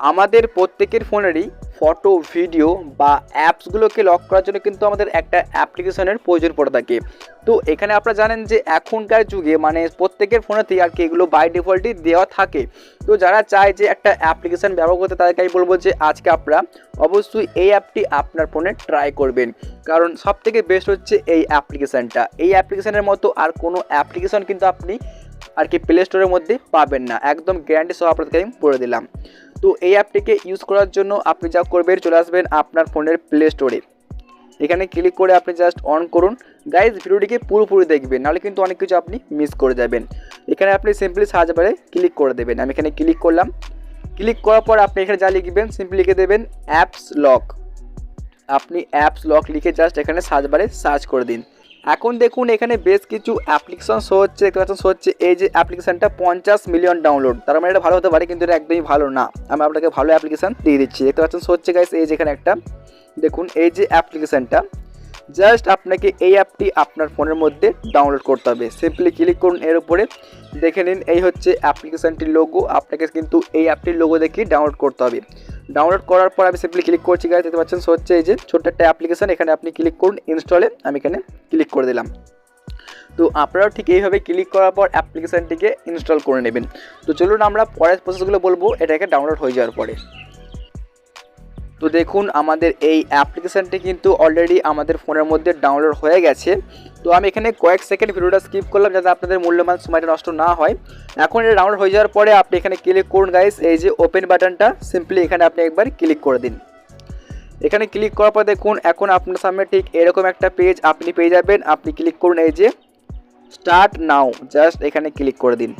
আমাদের প্রত্যেকের ফোনেরই photo, video বা অ্যাপসগুলোকে লক করার জন্য কিন্তু আমাদের একটা অ্যাপ্লিকেশনের প্রয়োজন পড়ে থাকে। তো এখানে আপনারা জানেন যে এখনকার যুগে মানে প্রত্যেকের ফোনেতেই আর কি এগুলো বাই ডিফল্টই দেওয়া থাকে। তো যারা চায় যে একটা অ্যাপ্লিকেশন ব্যবহার করতে, তাদেরকে আমি বলব যে আজকে আপনারা অবশ্যই এই অ্যাপটি আপনার ফোনে ট্রাই করবেন। কারণ সব থেকে বেস্ট হচ্ছে এই অ্যাপ্লিকেশানটা। এই অ্যাপ্লিকেশানের মতো আর কোনো অ্যাপ্লিকেশন কিন্তু আপনি আর কি প্লে স্টোরের মধ্যে পাবেন না। একদম গ্যারান্টি সহ আপনাদেরকে আমি বলে দিলাম। তো এই অ্যাপটিকে ইউজ করার জন্য আপনি যা করবেন, চলে আসবেন আপনার ফোনের প্লে স্টোরে এখানে ক্লিক করে আপনি জাস্ট অন করুন। গাইজ ভিডিওটিকে পুরোপুরি দেখবেন, নাহলে কিন্তু অনেক কিছু আপনি মিস করে যাবেন। এখানে আপনি সিম্পলি সার্চ বারে ক্লিক করে দেবেন। আমি এখানে ক্লিক করলাম। ক্লিক করার পর আপনি এখানে যা লিখবেন সিম্পলি লিখে দেবেন অ্যাপস লক আপনি অ্যাপস লক লিখে জাস্ট এখানে সার্চ বারে সার্চ করে দিন। এখন দেখুন এখানে বেশ কিছু অ্যাপ্লিকেশন শো হচ্ছে, দেখতে পাচ্ছেন শো হচ্ছে এই যে অ্যাপ্লিকেশনটা পঞ্চাশ মিলিয়ন ডাউনলোড তার মানে এটা ভালো হতে পারে, কিন্তু এটা একদমই ভালো না। আমি আপনাকে ভালো অ্যাপ্লিকেশন দিয়ে দিচ্ছি। দেখতে পাচ্ছেন শো হচ্ছে গাইস এই যেখানে একটা, দেখুন এই যে অ্যাপ্লিকেশনটা জাস্ট আপনাকে এই অ্যাপটি আপনার ফোনের মধ্যে ডাউনলোড করতে হবে। সিম্পলি ক্লিক করুন এর উপরে, দেখে নিন এই হচ্ছে অ্যাপ্লিকেশনটির লোগো আপনাকে কিন্তু এই অ্যাপটির লোগো দেখে ডাউনলোড করতে হবে। ডাউনলোড করার পর আমি সিম্পলি ক্লিক করছি গাছ দেখতে পাচ্ছেন? সো হচ্ছে এই যে ছোট্ট একটা অ্যাপ্লিকেশান এখানে আপনি ক্লিক করুন ইনস্টলে আমি এখানে ক্লিক করে দিলাম। তো আপনারাও ঠিক এইভাবে ক্লিক করার পর অ্যাপ্লিকেশানটিকে ইনস্টল করে নেবেন। তো চলুন আমরা পরের প্রসেসগুলো বলব, এটাকে ডাউনলোড হয়ে যাওয়ার পরে। তো দেখুন, আমাদের এই অ্যাপ্লিকেশানটি কিন্তু অলরেডি আমাদের ফোনের মধ্যে ডাউনলোড হয়ে গেছে। তো আমি এখানে কয়েক সেকেন্ড ভিডিওটা স্কিপ করলাম যাতে আপনাদের মূল্যবান সময়টা নষ্ট না হয়। এখন এটা ডাউনলোড হয়ে যাওয়ার পরে আপনি এখানে ক্লিক করুন গাইস এই যে ওপেন বাটনটা সিম্পলি এখানে আপনি একবার ক্লিক করে দিন। এখানে ক্লিক করার পর দেখুন, এখন আপনার সামনে ঠিক এরকম একটা পেজ আপনি পেয়ে যাবেন। আপনি ক্লিক করুন, এই যে স্টার্ট নাও জাস্ট এখানে ক্লিক করে দিন।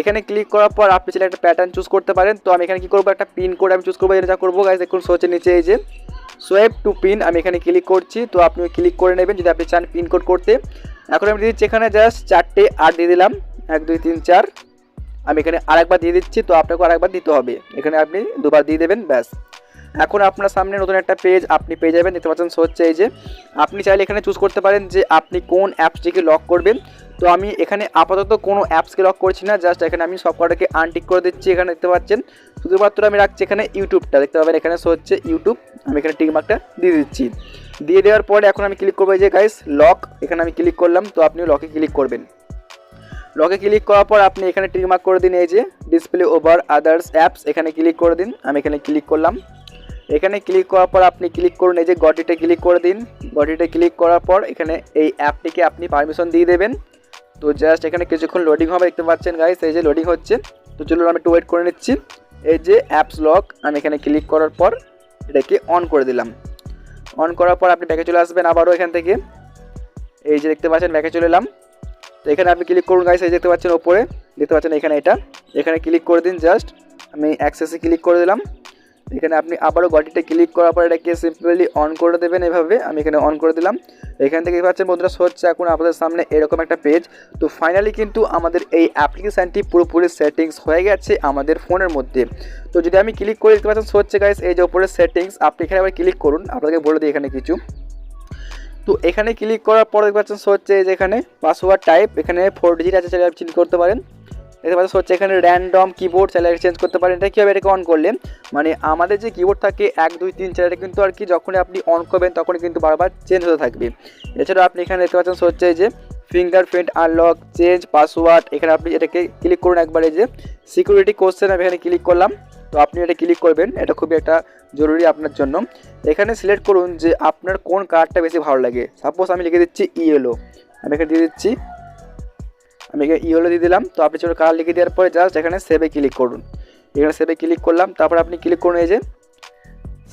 এখানে ক্লিক করার পর আপনি চাইলে একটা প্যাটার্ন চুজ করতে পারেন। তো আমি এখানে কি করব? একটা পিন কোড আমি চুজ করব। এটা যা করব গাইজ দেখুন সোচের নিচে এই যে সোয়েপ টু পিন আমি এখানে ক্লিক করছি। তো আপনি ক্লিক করে নেবেন, যদি আপনি চান পিন কোড করতে। এখন আমি দিচ্ছি এখানে জাস্ট চারটে আট দিয়ে দিলাম। এক, দুই, তিন, চার। আমি এখানে আরেকবার দিয়ে দিচ্ছি, তো আপনাকে আরেকবার দিতে হবে। এখানে আপনি দুবার দিয়ে দেবেন, ব্যাস। এখন আপনার সামনে নতুন একটা পেজ আপনি পেয়ে যাবেন। দেখতে পাচ্ছেন হচ্ছে এই যে, আপনি চাইলে এখানে চুজ করতে পারেন যে, আপনি কোন অ্যাপসটিকে লক করবেন। তো আমি এখানে আপাতত কোনো অ্যাপসকে লক করছি না জাস্ট এখানে আমি সব কটাকে আনটিক করে দিচ্ছি, এখানে দেখতে পাচ্ছেন। শুধুমাত্র আমি রাখছি এখানে ইউটিউবটা দেখতে পাবেন এখানে শো হচ্ছে ইউটিউব আমি এখানে টিকমার্কটা দিয়ে দিচ্ছি। দিয়ে দেওয়ার পরে এখন আমি ক্লিক করব এই যে গাইস লক এখানে আমি ক্লিক করলাম, তো আপনি লকে ক্লিক করবেন। লকে ক্লিক করার পর আপনি এখানে টিকমার্ক করে দিন এই যে ডিসপ্লে ওভার আদার্স অ্যাপস এখানে ক্লিক করে দিন, আমি এখানে ক্লিক করলাম। এখানে ক্লিক করার পর আপনি ক্লিক করুন এই যে গটিতে ক্লিক করে দিন। গটিতে ক্লিক করার পর এখানে এই অ্যাপটিকে আপনি পারমিশন দিয়ে দেবেন। তো জাস্ট এখানে কিছুক্ষণ লোডিং হবে, দেখতে পাচ্ছেন গাইস এই যে লোডিং হচ্ছে। তো চলুন আমি একটু ওয়েট করে নিচ্ছি। এই যে অ্যাপস লক আমি এখানে ক্লিক করার পর এটাকে অন করে দিলাম। অন করার পর আপনি ব্যাকে চলে আসবেন আবারও এখান থেকে। এই যে দেখতে পাচ্ছেন ব্যাকে চলে এলাম। তো এখানে আপনি ক্লিক করুন গাইস এই দেখতে পাচ্ছেন ওপরে দেখতে পাচ্ছেন এখানে এটা। এখানে ক্লিক করে দিন জাস্ট আমি অ্যাক্সেসে ক্লিক করে দিলাম। এখানে আপনি আবারও গটিতে ক্লিক করার পর এটাকে সিম্পলি অন করে দেবেন এভাবে। আমি এখানে অন করে দিলাম। এখান থেকে পাচ্ছেন বন্ধুরা হচ্ছে। এখন আপনাদের সামনে এরকম একটা পেজ তো ফাইনালি কিন্তু আমাদের এই অ্যাপ্লিকেশানটি পুরোপুরি সেটিংস হয়ে গেছে আমাদের ফোনের মধ্যে। তো যদি আমি ক্লিক করে দেখতে পাচ্ছেন হচ্ছে গাইস এই যে উপরে সেটিংস আপনি এখানে আবার ক্লিক করুন। আপনাকে বলে দিই এখানে কিছু। তো এখানে ক্লিক করার পর দেখতে পাচ্ছেন হচ্ছে এই যে এখানে পাসওয়ার্ড টাইপ এখানে ফোর ডিজিট আছে, সেটা চেঞ্জ করতে পারেন। দেখতে পাচ্ছেন হচ্ছে এখানে র্যান্ডম কিবোর্ড চাইলে চেঞ্জ করতে পারেন। এটা কীভাবে এটাকে অন করলে? মানে আমাদের যে কিবোর্ড থাকে, এক, দুই, তিন, চার কিন্তু আর কি যখনই আপনি অন করবেন, তখনই কিন্তু বারবার চেঞ্জ হতে থাকবে। এছাড়া আপনি এখানে দেখতে পাচ্ছেন, হচ্ছে যে ফিঙ্গারপ্রিন্ট আনলক চেঞ্জ পাসওয়ার্ড এখানে আপনি এটাকে ক্লিক করুন একবারে যে সিকিউরিটি কোশ্চেন আমি এখানে ক্লিক করলাম। তো আপনি এটা ক্লিক করবেন, এটা খুবই একটা জরুরি আপনার জন্য। এখানে সিলেক্ট করুন যে আপনার কোন কার্ডটা বেশি ভালো লাগে। সাপোজ আমি লিখে দিচ্ছি ইয়েলো আমি এখানে দিয়ে দিচ্ছি আমি এখানে ইয়েলো দিয়ে দিলাম, তো আপনি ছোটো কালার লিখে দেওয়ার পরে জাস্ট এখানে সেভে ক্লিক করুন। এখানে সেভে ক্লিক করলাম, তারপর আপনি ক্লিক করুন এই যে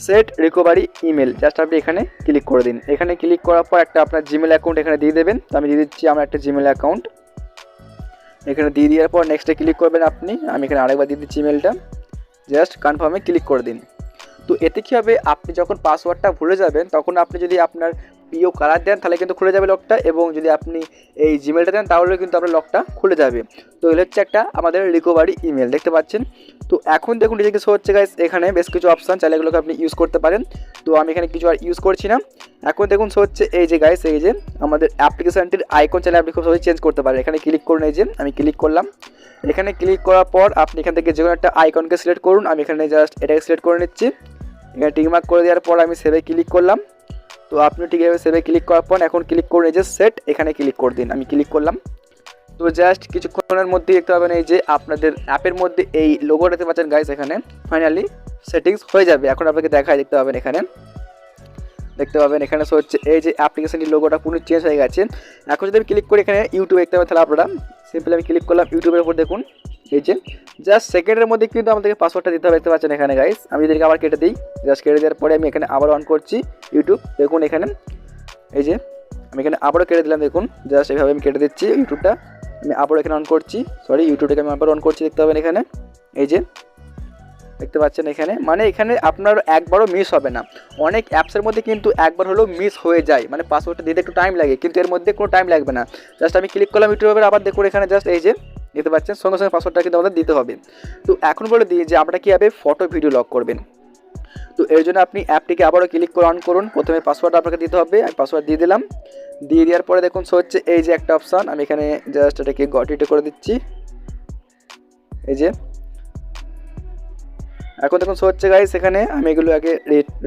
সেট রিকভারি ইমেল জাস্ট আপনি এখানে ক্লিক করে দিন। এখানে ক্লিক করার পর একটা আপনার জিমেল অ্যাকাউন্ট এখানে দিয়ে দেবেন, তো আমি দিয়ে দিচ্ছি আমার একটা জিমেল অ্যাকাউন্ট এখানে দিয়ে দেওয়ার পর নেক্সটে ক্লিক করবেন আপনি, আমি এখানে আরেকবার দিয়ে দিচ্ছি ইমেলটা জাস্ট কনফার্মে ক্লিক করে দিন। তো এতে কী হবে? আপনি যখন পাসওয়ার্ডটা ভুলে যাবেন, তখন আপনি যদি আপনার পিও কালার দেন, তাহলে কিন্তু খুলে যাবে লকটা এবং যদি আপনি এই জিমেলটা দেন, তাহলে কিন্তু আপনার লকটা খুলে যাবে। তো এগুলো হচ্ছে একটা আমাদের রিকোভারি ইমেল দেখতে পাচ্ছেন? তো এখন দেখুন নিজেকে শো হচ্ছে গাইস এখানে বেশ কিছু অপশান চাইলে এগুলোকে আপনি ইউজ করতে পারেন। তো আমি এখানে কিছু আর ইউজ করছি না। এখন দেখুন শো হচ্ছে এই যে গাইস এই যে আমাদের অ্যাপ্লিকেশনটির আইকন চাইলে আপনি খুব সহজে চেঞ্জ করতে পারেন। এখানে ক্লিক করুন, এই যে আমি ক্লিক করলাম। এখানে ক্লিক করার পর আপনি এখান থেকে যে কোনো একটা আইকনকে সিলেক্ট করুন। আমি এখানে জাস্ট এটাকে সিলেক্ট করে নিচ্ছি। এখানে টিকমার্ক করে দেওয়ার পর আমি সেভে ক্লিক করলাম। তো আপনি ঠিক আছে সেভে ক্লিক করার পর এখন ক্লিক করুন এই যে সেট এখানে ক্লিক করে দিন। আমি ক্লিক করলাম। তো জাস্ট কিছুক্ষণের মধ্যেই দেখতে পাবেন এই যে আপনাদের অ্যাপের মধ্যে এই লোগোটা দেখতে পাচ্ছেন গাইস এখানে। ফাইনালি সেটিংস হয়ে যাবে। এখন আপনাকে দেখায় দেখতে পাবেন এখানে। দেখতে পাবেন এখানে হচ্ছে এই যে অ্যাপ্লিকেশনটির লোগোটা পুরো চেঞ্জ হয়ে গেছে। এখন যদি আমি ক্লিক করি এখানে ইউটিউব দেখতে পাবেন তাহলে আপনারা সিম্পলি আমি ক্লিক করলাম ইউটিউবের উপর দেখুন। এই যে জাস্ট সেকেন্ডের মধ্যে কিন্তু আমাদেরকে পাসওয়ার্ডটা দিতে হবে, দেখতে পাচ্ছেন এখানে গাইস আমি এদেরকে আবার কেটে দিই। জাস্ট কেটে দেওয়ার পরে আমি এখানে আবার অন করছি ইউটিউব দেখুন এখানে, এই যে, আমি এখানে আবারও কেটে দিলাম, দেখুন। জাস্ট এইভাবে আমি কেটে দিচ্ছি ইউটিউবটা আমি আবারও এখানে অন করছি। সরি ইউটিউবটাকে আমি আবার অন করছি, দেখতে পাবেন এখানে। এই যে, দেখতে পাচ্ছেন এখানে। মানে এখানে আপনার একবারও মিস হবে না। অনেক অ্যাপসের মধ্যে কিন্তু একবার হলেও মিস হয়ে যায়। মানে পাসওয়ার্ডটা দিতে একটু টাইম লাগে, কিন্তু এর মধ্যে কোনো টাইম লাগবে না। জাস্ট আমি ক্লিক করলাম ইউটিউবের আবার দেখুন এখানে জাস্ট এই যে দেখতে পারছেন সঙ্গে সঙ্গে পাসওয়ার্ডটা কিন্তু আমাদের দিতে হবে। তো এখন বলে দিই যে আপনারা কীভাবে ফটো ভিডিও লক করবেন। তো এর জন্য আপনি অ্যাপটিকে আবারও ক্লিক করে অন করুন। প্রথমে পাসওয়ার্ড আপনাকে দিতে হবে। আমি পাসওয়ার্ড দিয়ে দিলাম। দিয়ে দেওয়ার পরে দেখুন শো হচ্ছে এই যে একটা অপশান আমি এখানে জাস্ট এটাকে গটিটে করে দিচ্ছি। এই যে এখন দেখুন শো হচ্ছে গাইস এখানে আমি এগুলো আগে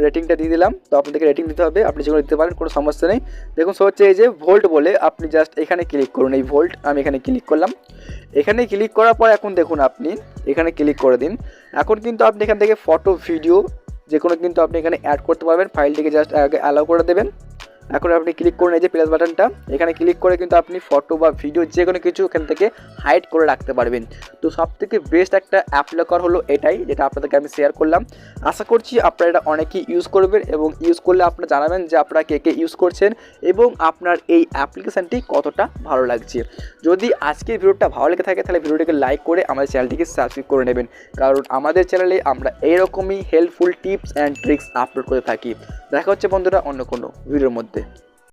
রেটিংটা দিয়ে দিলাম। তো আপনাদেরকে রেটিং দিতে হবে, আপনি যেগুলো দিতে পারেন, কোনো সমস্যা নেই। দেখুন শো হচ্ছে এই যে ভোল্ট বলে, আপনি জাস্ট এখানে ক্লিক করুন। এই ভোল্ট আমি এখানে ক্লিক করলাম। এখানে ক্লিক করার পর এখন দেখুন আপনি, এখানে ক্লিক করে দিন। এখন কিন্তু আপনি এখান থেকে ফটো ভিডিও যে কোনো কিন্তু আপনি এখানে অ্যাড করতে পারবেন। ফাইলটিকে জাস্ট আগে অ্যালাউ করে দেবেন। এখন আপনি ক্লিক করুন এই যে প্লাস বাটনটা এখানে ক্লিক করে কিন্তু আপনি ফটো বা ভিডিও যে কোনো কিছু এখান থেকে হাইড করে রাখতে পারবেন। তো সব থেকে বেস্ট একটা অ্যাপ লকার হলো এটাই, যেটা আপনাদেরকে আমি শেয়ার করলাম। আশা করছি আপনারা এটা অনেকেই ইউজ করবেন এবং ইউজ করলে আপনারা জানাবেন যে আপনারা কে কে ইউজ করছেন এবং আপনার এই অ্যাপ্লিকেশানটি কতটা ভালো লাগছে। যদি আজকের ভিডিওটা ভালো লেগে থাকে, তাহলে ভিডিওটিকে লাইক করে আমাদের চ্যানেলটিকে সাবস্ক্রাইব করে নেবেন। কারণ আমাদের চ্যানেলে আমরা এইরকমই helpful tips and tricks upload করে থাকি। দেখা হচ্ছে বন্ধুরা অন্য কোনো ভিডিওর মধ্যে। карти.